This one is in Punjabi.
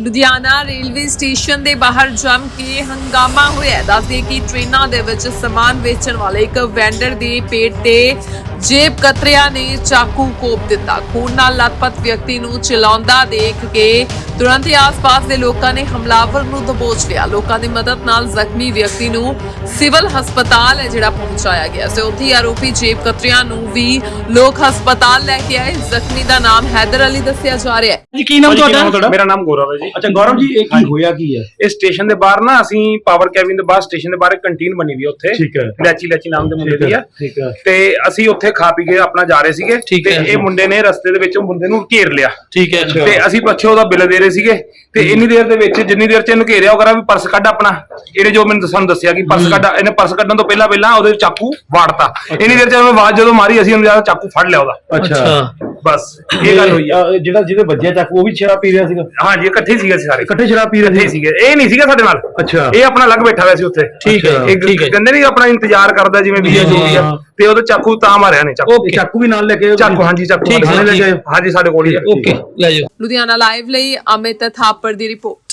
ਲੁਧਿਆਣਾ ਰੇਲਵੇ ਸਟੇਸ਼ਨ ਦੇ ਬਾਹਰ ਜੰਮ ਕੇ ਹੰਗਾਮਾ ਹੋਇਆ। ਦੱਸਦੇ ਕਿ ਟ੍ਰੇਨਾਂ ਦੇ ਵਿੱਚ ਸਮਾਨ ਵੇਚਣ ਵਾਲੇ ਇੱਕ ਵੈਂਡਰ ਦੇ ਪੇਟ ਤੇ ਜੇਬ ਕਤਰਿਆਂ ਨੇ ਚਾਕੂ ਕੋਪ ਦਿੱਤਾ। ਖੂਨ ਨਾਲ ਲਤਪਤ ਵਿਅਕਤੀ ਨੂੰ ਚਲਾਉਂਦਾ ਦੇਖ ਕੇ ਤੁਰੰਤ ਹੀ ਆਸ-ਪਾਸ ਦੇ ਲੋਕਾਂ ਨੇ ਹਮਲਾਵਰ ਨੂੰ ਦਬੋਚ ਲਿਆ। ਲੋਕਾਂ ਦੀ ਮਦਦ ਨਾਲ ਜ਼ਖਮੀ ਵਿਅਕਤੀ ਨੂੰ ਸਿਵਲ ਹਸਪਤਾਲ ਹੈ ਜਿਹੜਾ ਪਹੁੰਚਾਇਆ ਗਿਆ। ਸੀ ਉੱਥੇ ਆਰੋਪੀ ਜੇਬ ਕਤਰਿਆਂ ਨੂੰ ਵੀ ਲੋਕ ਹਸਪਤਾਲ ਲੈ ਕੇ ਆਏ। ਜ਼ਖਮੀ ਦਾ ਨਾਮ ਹੈਦਰ ਅਲੀ ਦੱਸਿਆ ਜਾ ਰਿਹਾ ਹੈ। ਜੀ ਕੀ ਨਾਮ ਤੁਹਾਡਾ? ਮੇਰਾ ਨਾਮ ਗੌਰਵ ਹੈ ਜੀ। ਅੱਛਾ ਗੌਰਵ ਜੀ ਇਹ ਕੀ ਹੋਇਆ ਕੀ ਹੈ? ਇਹ ਸਟੇਸ਼ਨ ਦੇ ਬਾਹਰ ਨਾ ਅਸੀਂ ਪਾਵਰ ਕੈਬਿਨ ਦੇ ਬਾਹਰ ਸਟੇਸ਼ਨ ਦੇ ਬਾਹਰ ਇੱਕ ਕੰਟੀਨ ਬਣੀ ਵੀ ਉੱਥੇ। ਠੀਕ ਹੈ। ਲੈਚੀ ਲੈਚੀ ਨਾਮ ਦੇ ਮੁੰਡੇ ਦੀ ਆ ਠੀਕ ਹੈ। ਤੇ ਅਸੀਂ ਉੱਥੇ ਖਾ ਪੀ ਕੇ ਆਪਣਾ ਜਾ ਰਹੇ ਸੀਗੇ ਠੀਕ ਤੇ ਹੈ। ਇਹ ਮੁੰਡੇ ਨੇ ਰਸਤੇ ਦੇ ਵਿੱਚ ਉਹ ਮੁੰਡੇ ਨੂੰ ਘੇਰ ਲਿਆ। ਠੀਕ ਹੈ ਤੇ ਅਸੀਂ ਪਿੱਛੇ ਉਹਦਾ ਬਿੱਲ ਦੇ ਰਹੇ ਸੀਗੇ ਤੇ ਇੰਨੀ ਦੇਰ ਦੇ ਵਿੱਚ ਜਿੰਨੀ ਦੇਰ ਚ ਇਹਨੂੰ ਘੇਰਿਆ ਉਹ ਕਰਾ ਵੀ ਪਰਸ ਕੱਢ ਆਪਣਾ। ਇਹਨੇ ਜੋ ਮੈਨੂੰ ਸਾਨੂੰ ਦੱਸਿਆ ਕਿ ਪਰਸ ਕੱਢ ਇਹਨੇ ਪਰਸ ਕੱਢਣ ਤੋਂ ਪਹਿਲਾਂ ਪਹਿਲਾਂ ਉਹਦੇ ਚਾਕੂ ਵਾੜਤਾ। ਇੰਨੀ ਦੇਰ ਚ ਉਹਨੇ ਆਵਾਜ਼ ਜਦੋਂ ਮਾਰੀ ਅਸੀਂ ਉਹਨੂੰ ਜ਼ਿਆਦਾ ਚਾਕੂ ਫੜ ਲਿਆ ਉਹਦਾ। ਅੱਛਾ। ਬਸ ਇਹ ਗੱਲ ਹੋਈ ਆ। ਜਿਹੜਾ ਜਿਹਦੇ ਵੱਜਿਆ ਚੱਕ ਉਹ ਵੀ ਸ਼ਰਾਬ ਪੀ ਰਿਹਾ ਸੀਗਾ? ਹਾਂਜੀ ਇਕੱਠੇ ਸੀਗੇ ਅਸੀਂ ਸਾਰੇ। ਇਕੱਠੇ ਸ਼ਰਾਬ ਪੀ ਰਹੇ ਸੀਗੇ। ਇਹ ਨਹੀਂ ਸੀਗਾ ਸਾਡੇ ਨਾਲ। ਅੱਛਾ। ਇਹ ਆਪਣਾ ਅਲੱਗ ਬੈਠਾ ਹੋਇਆ ਸੀ ਉੱਥੇ। ਠੀਕ ਹੈ, ਇਹ ਠੀਕ ਹੈ। ਕਹਿੰਦੇ ਨਹੀਂ ਆਪਣਾ ਇੰਤਜ਼ਾਰ ਕਰਦਾ ਜਿਵੇਂ ਵੀ ਜੋ ਵੀ ਹਾਂ। ਤੇ ਉਹਦੇ ਚਾਕੂ ਤਾਂ ਮਾਰਿਆ ਨੇ ਚਾਕੂ। ਇਹ ਚਾਕੂ ਵੀ ਨਾਲ ਲੈ ਕੇ ਚਾਕੂ ਹਾਂਜੀ ਚਾਕੂ ਠੀਕ ਹੈ, ਕੋਲ ਠੀਕ। ਹੈ। ਹਾਂਜੀ ਸਾਡੇ ਕੋਲ ਹੀ ਹੈ ਓਕੇ ਲੈ ਜਾਓ। ਲੁਧਿਆਣਾ ਲਾਈਵ ਲਈ ਅਮਿਤ ਥਾਪੜ ਦੀ ਰਿਪੋਰਟ